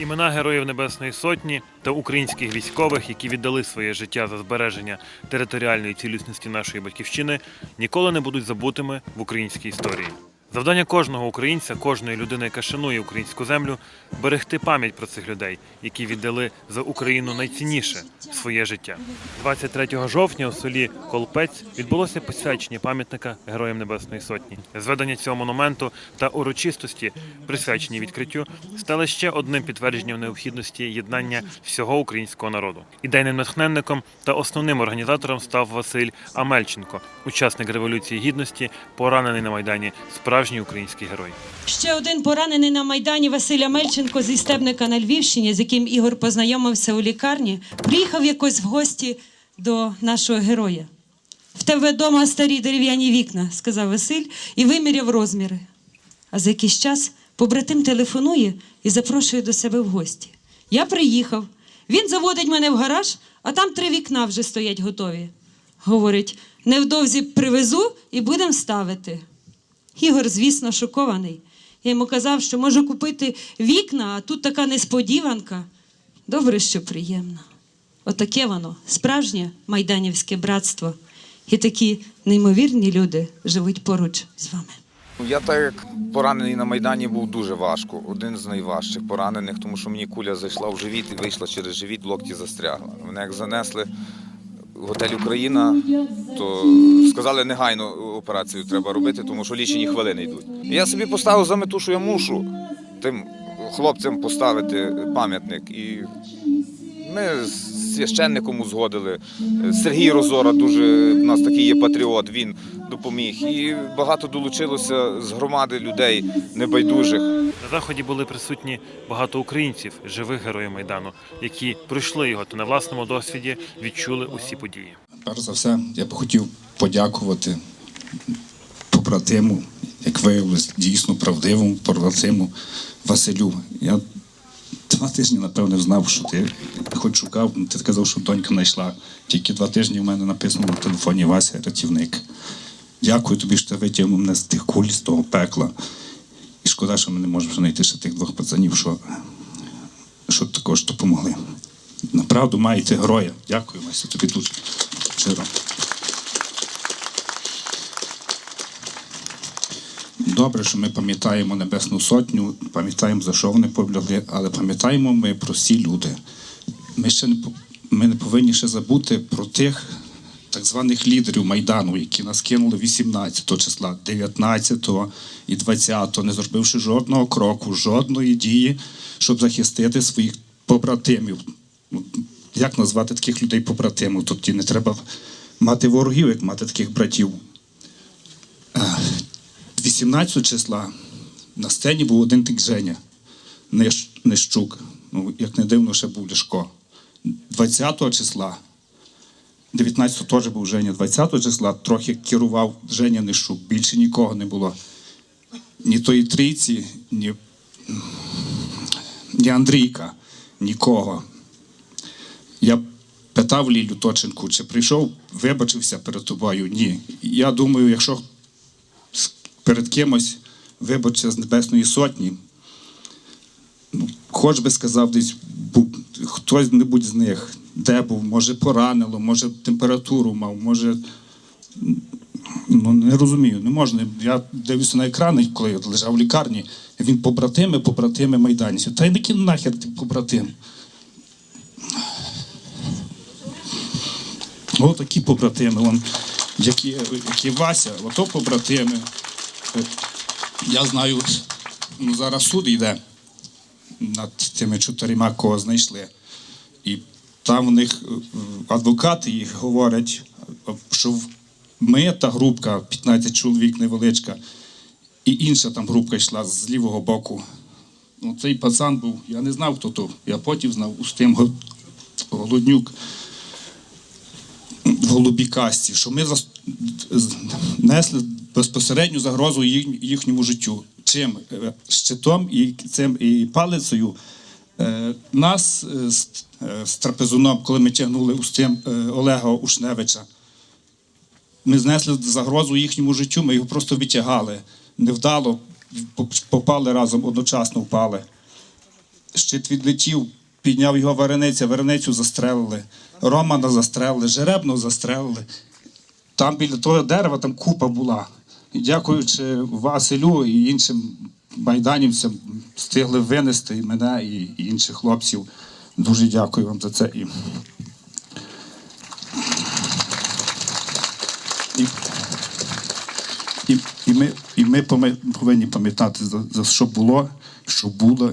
Імена героїв Небесної Сотні та українських військових, які віддали своє життя за збереження територіальної цілісності нашої батьківщини, ніколи не будуть забутими в українській історії. Завдання кожного українця, кожної людини, яка шанує українську землю, берегти пам'ять про цих людей, які віддали за Україну найцінніше своє життя. 23 жовтня у селі Колпець відбулося посвячення пам'ятника Героям Небесної Сотні. Зведення цього монументу та урочистості, присвячені відкриттю, стали ще одним підтвердженням необхідності єднання всього українського народу. Ідейним натхненником та основним організатором став Василь Амельченко, учасник революції гідності, поранений на майдані, справжній український герой. Ще один поранений на Майдані Василя Мельченко зі Стебника на Львівщині, з яким Ігор познайомився у лікарні, приїхав якось в гості до нашого героя. В тебе вдома старі дерев'яні вікна, сказав Василь і виміряв розміри. А за якийсь час побратим телефонує і запрошує до себе в гості. Я приїхав. Він заводить мене в гараж, а там три вікна вже стоять готові. Говорить: невдовзі привезу і будемо ставити. Ігор, звісно, шокований. Я йому казав, що можу купити вікна, а тут така несподіванка. Добре, що приємно. Отаке воно, справжнє майданівське братство. І такі неймовірні люди живуть поруч з вами. Я так як поранений на Майдані був дуже важко. Один з найважчих поранених, тому що мені куля зайшла в живіт і вийшла через живіт, в локті застрягла. Мене як занесли готель Україна, то сказали негайно операцію треба робити, тому що лічені хвилини йдуть. Я собі поставив за мету, що я мушу тим хлопцям поставити пам'ятник. І ми священником узгодили. Сергій Розора дуже у нас такий є патріот. Він допоміг. І багато долучилося з громади людей небайдужих. На заході були присутні багато українців, живих героїв майдану, які пройшли його та на власному досвіді відчули усі події. Перш за все, я б хотів подякувати побратиму, як виявилось, дійсно правдивому побратиму Василю. Я два тижні, напевне, знав, що ти хоч шукав, ти казав, що донька знайшла. Тільки два тижні в мене написано на телефоні Вася, рятівник. Дякую тобі, що ти витягнув мене з тих куль, з того пекла. І шкода, що ми не можемо знайти ще тих двох пацанів, що, що також допомогли. Направду маєте героя. Дякую, Вася, тобі дуже щиро. Добре, що ми пам'ятаємо Небесну Сотню, пам'ятаємо, за що вони полягли, але пам'ятаємо ми про всі люди. Ми ще не, ми не повинні ще забути про тих так званих лідерів Майдану, які нас кинули 18 числа, 19 і 20, не зробивши жодного кроку, жодної дії, щоб захистити своїх побратимів. Ну, Як назвати таких людей побратимів? Тобто не треба мати ворогів, як мати таких братів. Е, 18 числа на сцені був один тик Женя Нищук. Ну, як не дивно, ще був Ляшко. 20 числа, 19 теж був Женя, 20 числа трохи керував Женя Нищук. Більше нікого не було. Ні тої трійці, ні, ні Андрійка, нікого. Я питав Лілю Точенку, чи прийшов, вибачився перед тобою? Ні. Я думаю, якщо перед кимось вибачся з Небесної Сотні, ну, хоч би сказав десь хтось небудь з них, де був, може поранило, може температуру мав, може. Ну, не розумію, не можна. Я дивлюся на екрани, коли я лежав в лікарні, він побратими, побратими майданців. Та й які нахер ти побратим. О, такі побратими, вон, які, які Вася, ото побратими. Я знаю, ну, зараз суд йде над тими чотирма, кого знайшли. І там в них е, адвокати їх говорять, що ми та групка, 15 чоловік невеличка, і інша там групка йшла з лівого боку. Ну, цей пацан був, я не знав, хто то. Я потім знав Устим Го- Голоднюк в голубій касті, що ми несли безпосередню загрозу їхньому життю. Чим? Е, Щитом і цим і палицею. Е, Нас з, е, трапезуном, коли ми тягнули Устим е, Олега Ушневича, ми знесли загрозу їхньому життю, ми його просто витягали. Невдало, попали разом, одночасно впали. щит відлетів, підняв його варениця, вареницю застрелили, Романа застрелили, жеребну застрелили. Там біля того дерева там купа була. І дякуючи Василю і іншим майданівцям, встигли винести мене, і інших хлопців. Дуже дякую вам за це. І, і, і, і, ми, і ми повинні пам'ятати, за, за що було, що було,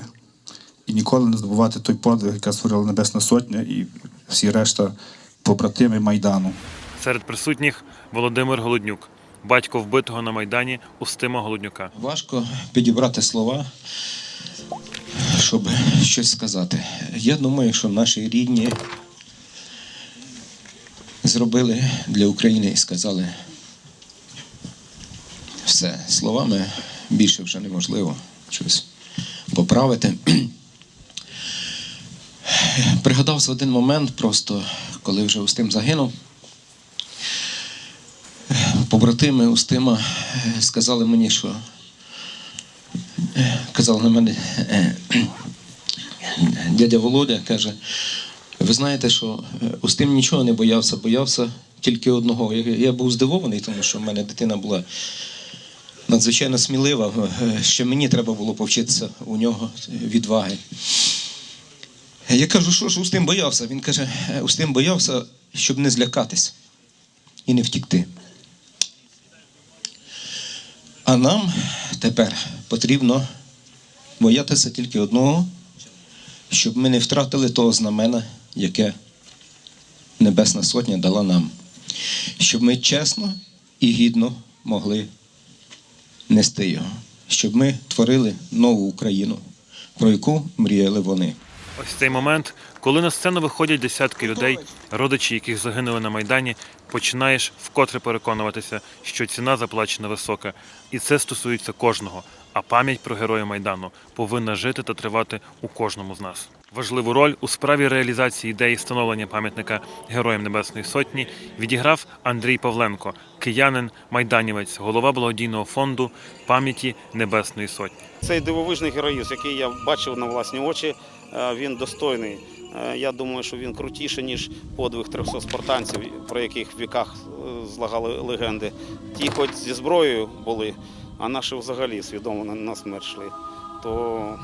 і ніколи не забувати той подвиг, яка створила Небесна Сотня і всі решта побратими Майдану. Серед присутніх Володимир Голоднюк, батько вбитого на Майдані Устима Голоднюка. Важко підібрати слова, щоб щось сказати. Я думаю, що наші рідні зробили для України і сказали все. Словами більше вже неможливо щось поправити. Пригадався один момент, просто коли вже Устим загинув. Побратими Устима сказали мені, що казав на мене е, дядя Володя, каже: ви знаєте, що е, Устим нічого не боявся, боявся тільки одного. Я, був здивований, тому що в мене дитина була надзвичайно смілива. е, Ще мені треба було повчитися у нього відваги. Я кажу, що ж Устим боявся? Він каже, «Е, Устим боявся, щоб не злякатись і не втікти. А нам тепер потрібно боятися тільки одного, щоб ми не втратили того знамена, яке Небесна Сотня дала нам. Щоб ми чесно і гідно могли нести його, щоб ми творили нову Україну, про яку мріяли вони. Ось цей момент, коли на сцену виходять десятки людей, родичі яких загинули на Майдані, починаєш вкотре переконуватися, що ціна заплачена висока, і це стосується кожного. А пам'ять про героя Майдану повинна жити та тривати у кожному з нас. Важливу роль у справі реалізації ідеї встановлення пам'ятника Героям Небесної Сотні відіграв Андрій Павленко, киянин, майданівець, голова благодійного фонду пам'яті Небесної Сотні. Цей дивовижний героїзм, який я бачив на власні очі, е, він достойний. Е, Я думаю, що він крутіший, ніж подвиг 300 спартанців, про яких в віках е, злагали легенди. Ті, хоч зі зброєю були, а наші взагалі свідомо на- смерть йшли. То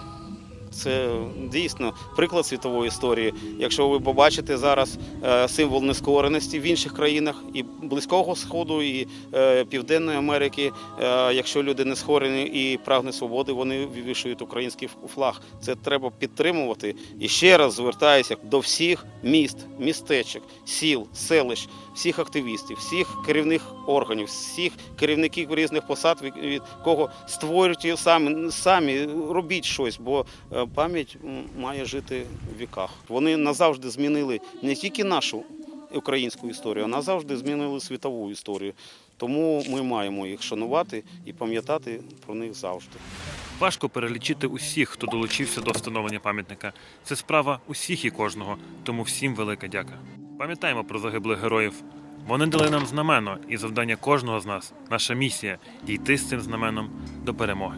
це дійсно приклад світової історії. Якщо ви побачите зараз е, символ нескореності в інших країнах і Близького Сходу, і е, Південної Америки, е, якщо люди не схорені і прагнуть свободи, вони вивішують український флаг. Це треба підтримувати. І ще раз звертаюся до всіх міст, містечок, сіл, селищ, всіх активістів, всіх керівних органів, всіх керівників різних посад, від- кого створюйте самі, самі робіть щось, бо пам'ять має жити в віках. Вони назавжди змінили не тільки нашу українську історію, а назавжди змінили світову історію. Тому ми маємо їх шанувати і пам'ятати про них завжди. Важко перелічити усіх, хто долучився до встановлення пам'ятника. Це справа усіх і кожного, тому всім велика дяка. Пам'ятаємо про загиблих героїв. Вони дали нам знамено, і завдання кожного з нас, наша місія дійти з цим знаменом до перемоги.